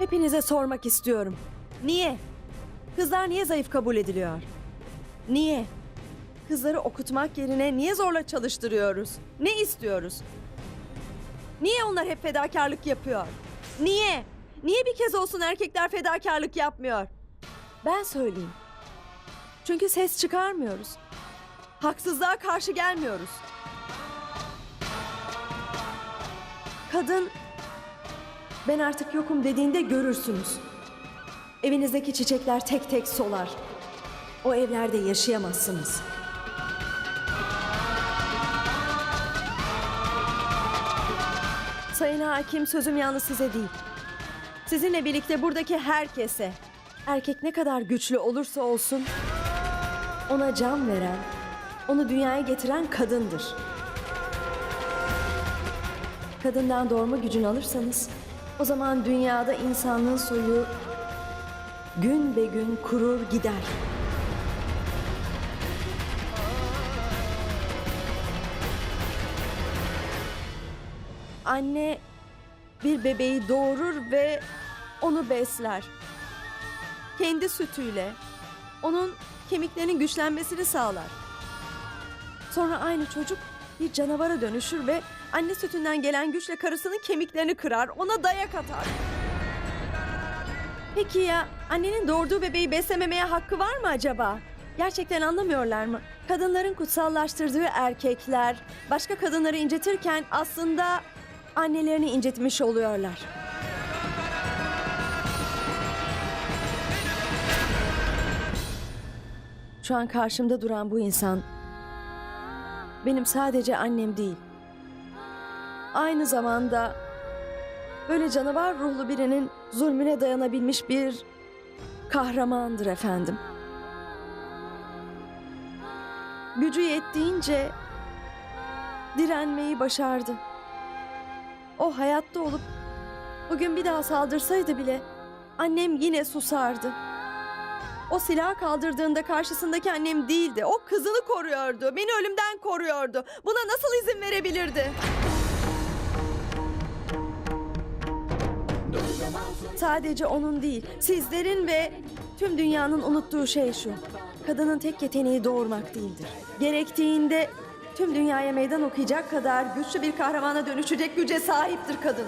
Hepinize sormak istiyorum. Niye? Kızlar niye zayıf kabul ediliyor? Niye? Kızları okutmak yerine niye zorla çalıştırıyoruz? Ne istiyoruz? Niye onlar hep fedakarlık yapıyor? Niye? Niye bir kez olsun erkekler fedakarlık yapmıyor? Ben söyleyeyim. Çünkü ses çıkarmıyoruz. Haksızlığa karşı gelmiyoruz. Kadın ben artık yokum dediğinde görürsünüz. Evinizdeki çiçekler tek tek solar. O evlerde yaşayamazsınız. Sayın Hakim sözüm yalnız size değil. Sizinle birlikte buradaki herkese. Erkek ne kadar güçlü olursa olsun ona can veren, onu dünyaya getiren kadındır. Kadından doğurma gücünü alırsanız o zaman dünyada insanlığın soyu gün be gün kurur gider. Anne bir bebeği doğurur ve onu besler. Kendi sütüyle onun kemiklerinin güçlenmesini sağlar. Sonra aynı çocuk bir canavara dönüşür ve anne sütünden gelen güçle karısının kemiklerini kırar, ona dayak atar. Peki ya annenin doğurduğu bebeği beslememeye hakkı var mı acaba? Gerçekten anlamıyorlar mı? Kadınların kutsallaştırdığı erkekler başka kadınları incitirken aslında annelerini incitmiş oluyorlar. Şu an karşımda duran bu insan benim sadece annem değil. Aynı zamanda böyle canavar ruhlu birinin zulmüne dayanabilmiş bir kahramandır efendim. Gücü yettiğince direnmeyi başardı. O hayatta olup bugün bir daha saldırsaydı bile annem yine susardı. O silahı kaldırdığında karşısındaki annem değildi. O kızını koruyordu. Beni ölümden koruyordu. Buna nasıl izin verebilirdi? Sadece onun değil, sizlerin ve tüm dünyanın unuttuğu şey şu. Kadının tek yeteneği doğurmak değildir. Gerektiğinde tüm dünyaya meydan okuyacak kadar güçlü bir kahramana dönüşecek güce sahiptir kadın.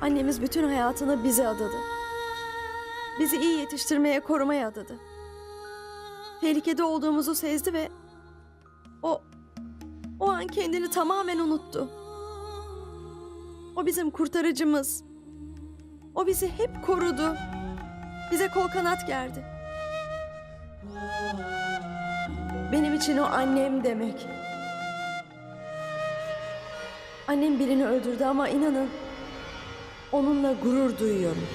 Annemiz bütün hayatını bize adadı. Bizi iyi yetiştirmeye, korumaya adadı. Tehlikede olduğumuzu sezdi ve o o an kendini tamamen unuttu. O bizim kurtarıcımız. O bizi hep korudu. Bize kol kanat gerdi. Benim için o annem demek. Annem birini öldürdü ama inanın onunla gurur duyuyorum.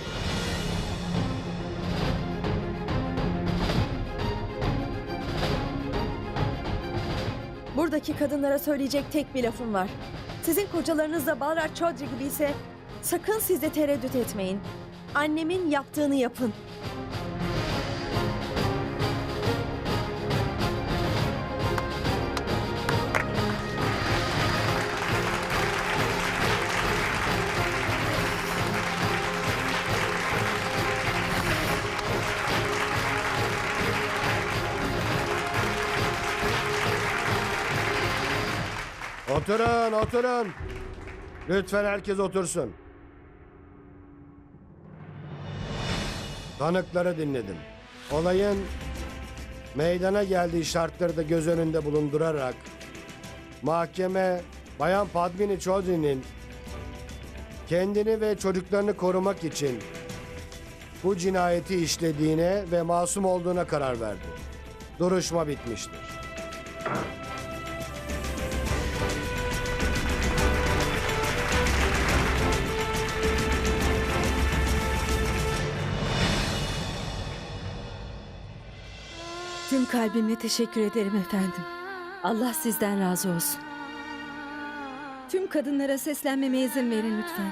Buradaki kadınlara söyleyecek tek bir lafım var. Sizin kocalarınız da Balraj Chaudhry gibi ise sakın siz de tereddüt etmeyin. Annemin yaptığını yapın. Oturun, oturun. Lütfen herkes otursun. Tanıkları dinledim. Olayın meydana geldiği şartları da göz önünde bulundurarak mahkeme Bayan Padmini Chaudhry'nin kendini ve çocuklarını korumak için bu cinayeti işlediğine ve masum olduğuna karar verdi. Duruşma bitmiştir. Tüm kalbimle teşekkür ederim efendim. Allah sizden razı olsun. Tüm kadınlara seslenmeme izin verin lütfen.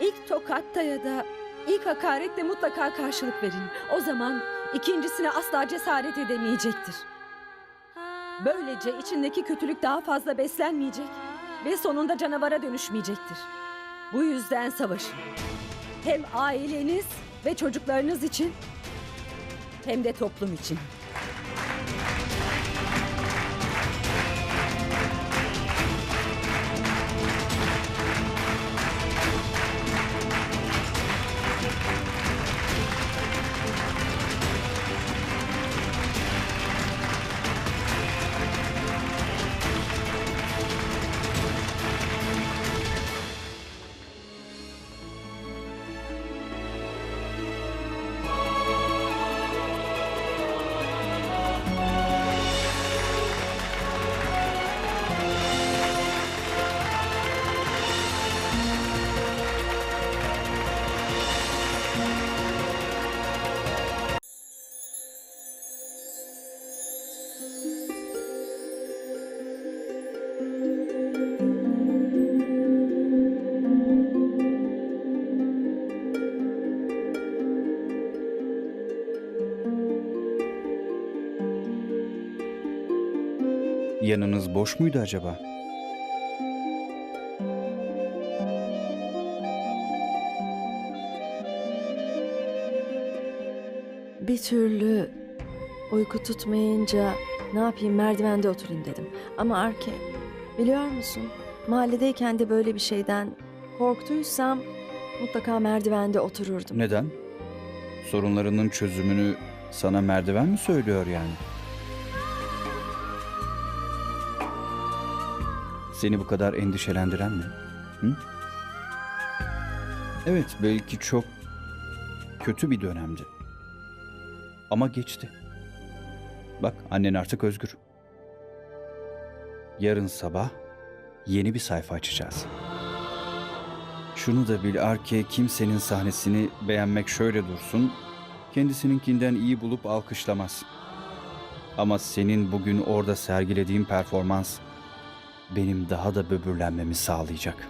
İlk tokatta ya da İlk hakaretle mutlaka karşılık verin. O zaman ikincisine asla cesaret edemeyecektir. Böylece içindeki kötülük daha fazla beslenmeyecek ve sonunda canavara dönüşmeyecektir. Bu yüzden savaşın. Hem aileniz ve çocuklarınız için hem de toplum için. Yanınız boş muydu acaba? Bir türlü uyku tutmayınca ne yapayım merdivende oturayım dedim. Ama Arke biliyor musun mahalledeyken de böyle bir şeyden korktuysam mutlaka merdivende otururdum. Neden? Sorunlarının çözümünü sana merdiven mi söylüyor yani? Seni bu kadar endişelendiren ne? Hı? Evet, belki çok kötü bir dönemdi. Ama geçti. Bak, annen artık özgür. Yarın sabah yeni bir sayfa açacağız. Şunu da bil Arke kimsenin sahnesini beğenmek şöyle dursun, kendisininkinden iyi bulup alkışlamaz. Ama senin bugün orada sergilediğin performans benim daha da böbürlenmemi sağlayacak.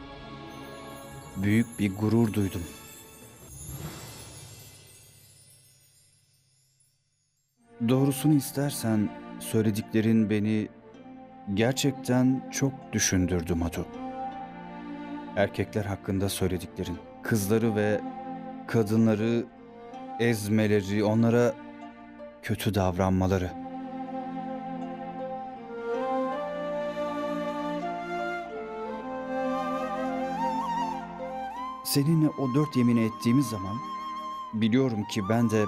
Büyük bir gurur duydum. Doğrusunu istersen söylediklerin beni gerçekten çok düşündürdü Matu. Erkekler hakkında söylediklerin, kızları ve kadınları ezmeleri, onlara kötü davranmaları. Seninle o dört yemini ettiğimiz zaman biliyorum ki ben de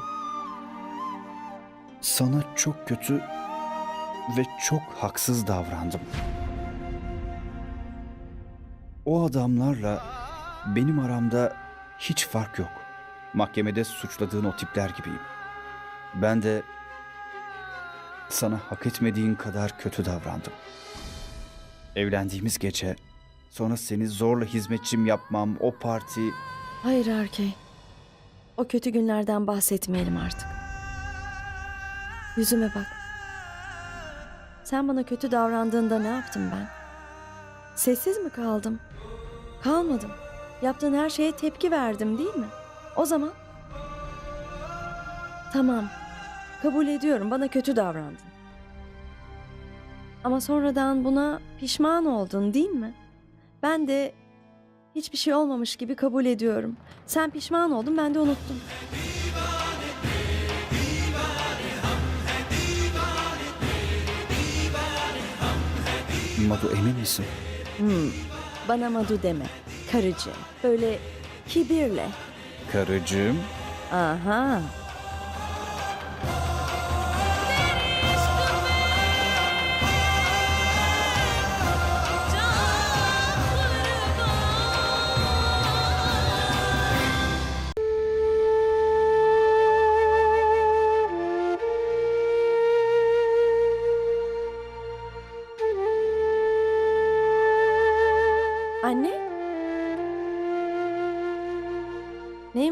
sana çok kötü ve çok haksız davrandım. O adamlarla benim aramda hiç fark yok. Mahkemede suçladığın o tipler gibiyim. Ben de sana hak etmediğin kadar kötü davrandım. Evlendiğimiz gece sonra seni zorla hizmetçim yapmam, o parti Hayır Arke. O kötü günlerden bahsetmeyelim artık. Yüzüme bak. Sen bana kötü davrandığında ne yaptım ben? Sessiz mi kaldım? Kalmadım. Yaptığın her şeye tepki verdim değil mi? O zaman... Tamam. Kabul ediyorum bana kötü davrandın. Ama sonradan buna pişman oldun değil mi? Ben de hiçbir şey olmamış gibi kabul ediyorum. Sen pişman oldun ben de unuttum. Madu emin misin? Hmm, bana madu deme. Karıcı. Böyle kibirle. Karıcığım. Aha.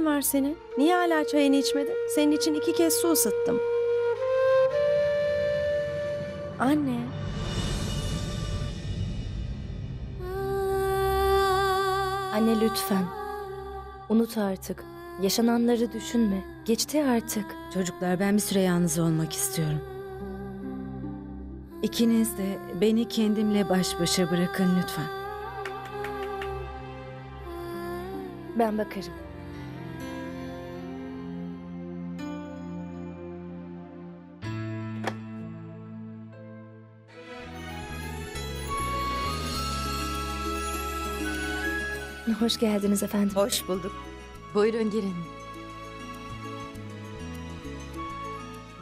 Neyin var senin? Niye hala çayını içmedin? Senin için iki kez su ısıttım. Anne. Anne lütfen. Unut artık. Yaşananları düşünme. Geçti artık. Çocuklar ben bir süre yalnız olmak istiyorum. İkiniz de beni kendimle baş başa bırakın lütfen. Ben bakarım. Hoş geldiniz efendim. Hoş bulduk. Buyurun girin.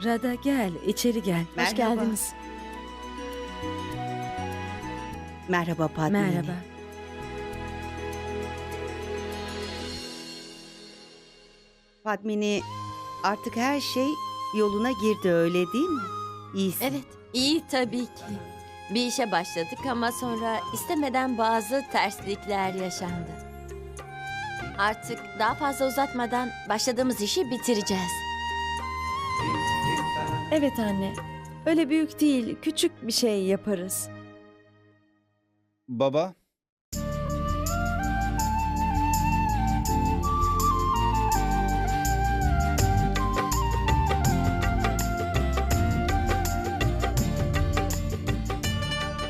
Rada gel, içeri gel. Hoş geldiniz. Merhaba Padmini. Merhaba. Padmini artık her şey yoluna girdi öyle değil mi? İyisin. Evet, iyi tabii ki. Bir işe başladık ama sonra istemeden bazı terslikler yaşandı. Artık daha fazla uzatmadan başladığımız işi bitireceğiz. Evet anne. Öyle büyük değil, küçük bir şey yaparız. Baba,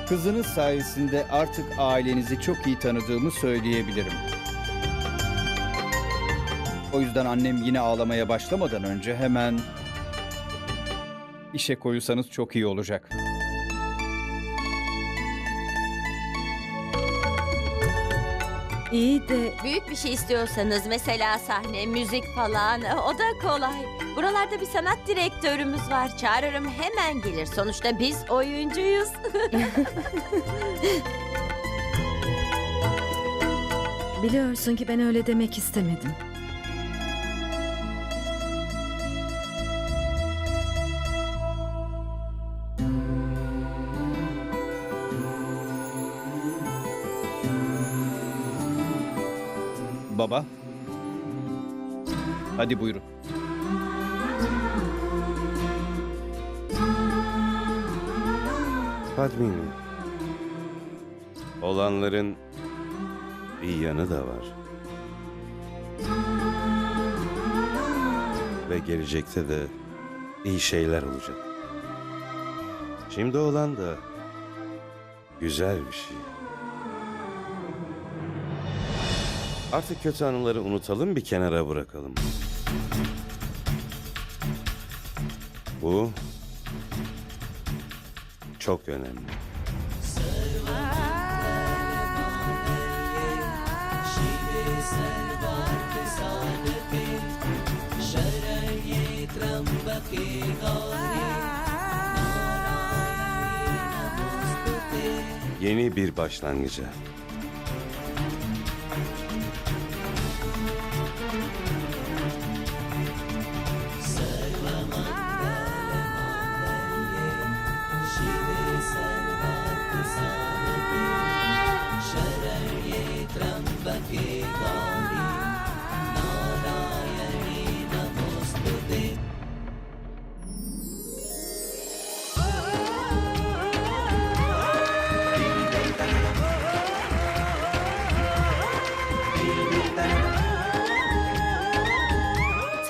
Kızınız sayesinde artık ailenizi çok iyi tanıdığımı söyleyebilirim. O yüzden annem yine ağlamaya başlamadan önce hemen işe koyulsanız çok iyi olacak. İyi de Büyük bir şey istiyorsanız mesela sahne, müzik falan o da kolay. Buralarda bir sanat direktörümüz var. Çağırırım hemen gelir. Sonuçta biz oyuncuyuz. biliyorsun ki ben öyle demek istemedim. Hadi buyurun. Padmini. Olanların bir yanı da var. Ve gelecekte de iyi şeyler olacak. Şimdi olan da güzel bir şey. Artık kötü anıları unutalım bir kenara bırakalım. Bu çok önemli. Yeni bir başlangıca.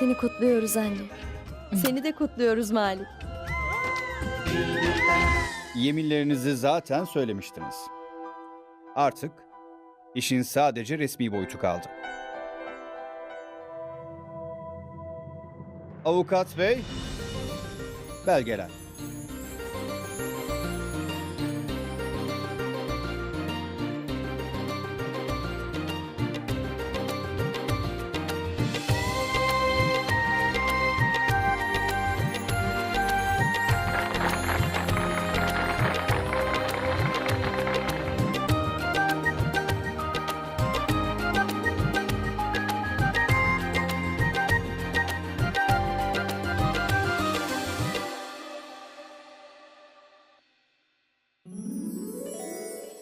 Seni kutluyoruz anne. Seni de kutluyoruz Malik. Yeminlerinizi zaten söylemiştiniz. Artık işin sadece resmi boyutu kaldı. Avukat bey, belgeler.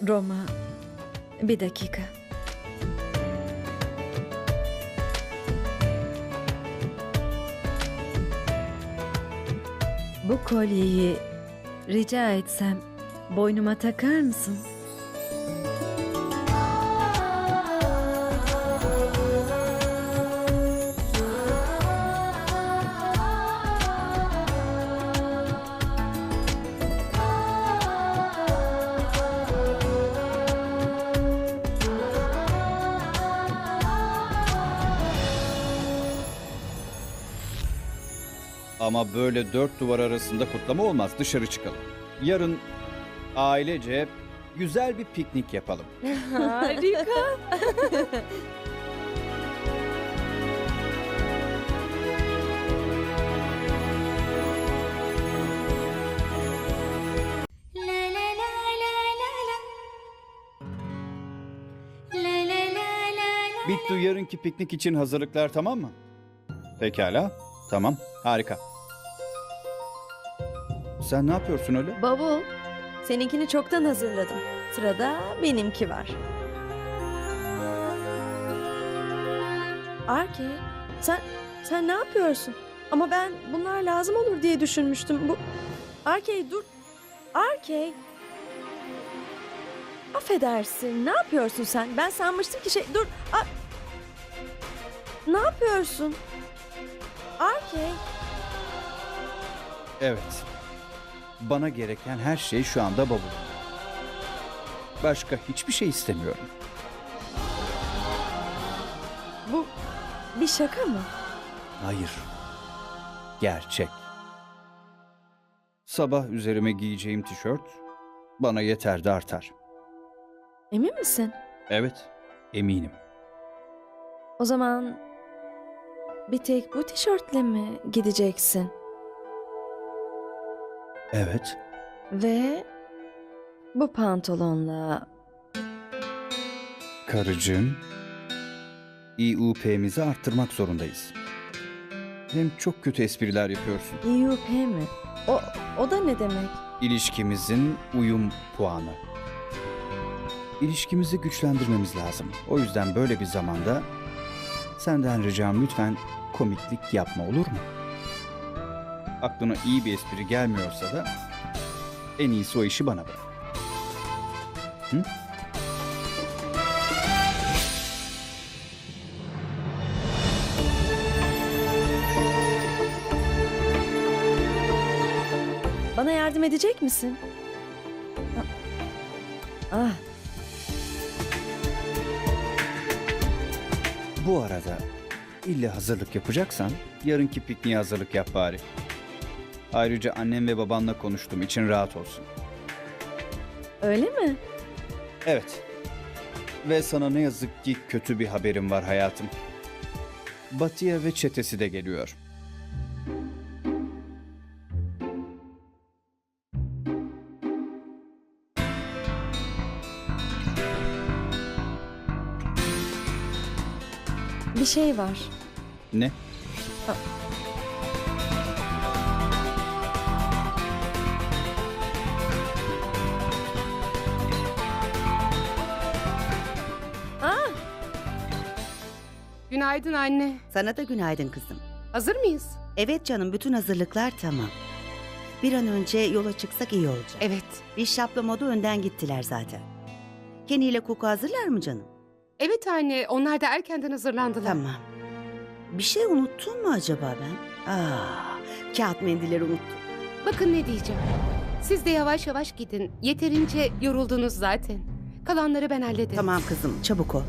Roma, bir dakika. Bu kolyeyi rica etsem boynuma takar mısın? Ama böyle dört duvar arasında kutlama olmaz. Dışarı çıkalım. Yarın ailece güzel bir piknik yapalım. Harika. Bittu yarınki piknik için hazırlıklar tamam mı? Pekala. Tamam. Harika. Sen ne yapıyorsun öyle? Bavul, seninkini çoktan hazırladım. Sırada benimki var. Arke, sen sen ne yapıyorsun? Ama ben bunlar lazım olur diye düşünmüştüm. Bu Arke dur. Arke. Affedersin. Ne yapıyorsun sen? Ben sanmıştım ki şey dur. A- ne yapıyorsun? Arke. Evet. Bana gereken her şey şu anda bavul. Başka hiçbir şey istemiyorum. Bu bir şaka mı? Hayır. Gerçek. Sabah üzerime giyeceğim tişört bana yeter de artar. Emin misin? Evet, eminim. O zaman bir tek bu tişörtle mi gideceksin? Evet. Ve bu pantolonla Karıcığım, İUP'mizi arttırmak zorundayız. Hem çok kötü espriler yapıyorsun. İUP mi? O, o da ne demek? İlişkimizin uyum puanı. İlişkimizi güçlendirmemiz lazım. O yüzden böyle bir zamanda senden ricam lütfen komiklik yapma olur mu? Aklına iyi bir espri gelmiyorsa da en iyisi o işi bana bırak. Hı? Bana yardım edecek misin? Ah. Ah, Bu arada illa hazırlık yapacaksan yarınki pikniğe hazırlık yap bari. Ayrıca annem ve babanla konuştum için rahat olsun. öyle mi? Evet. Ve sana ne yazık ki kötü bir haberim var hayatım. Batıya ve çetesi de geliyor. Bir şey var. Ne? Günaydın anne. Sana da günaydın kızım. Hazır mıyız? Evet canım bütün hazırlıklar tamam. Bir an önce yola çıksak iyi olacak. Evet. Bir şapla modu önden gittiler zaten. Kenny ile Kuku hazırlar mı canım? Evet anne, onlar da erkenden hazırlandılar. Tamam. Bir şey unuttun mu acaba ben? Aa, kağıt mendilleri unuttum. Bakın ne diyeceğim. Siz de yavaş yavaş gidin. Yeterince yoruldunuz zaten. Kalanları ben hallederim. Tamam kızım çabuk ol.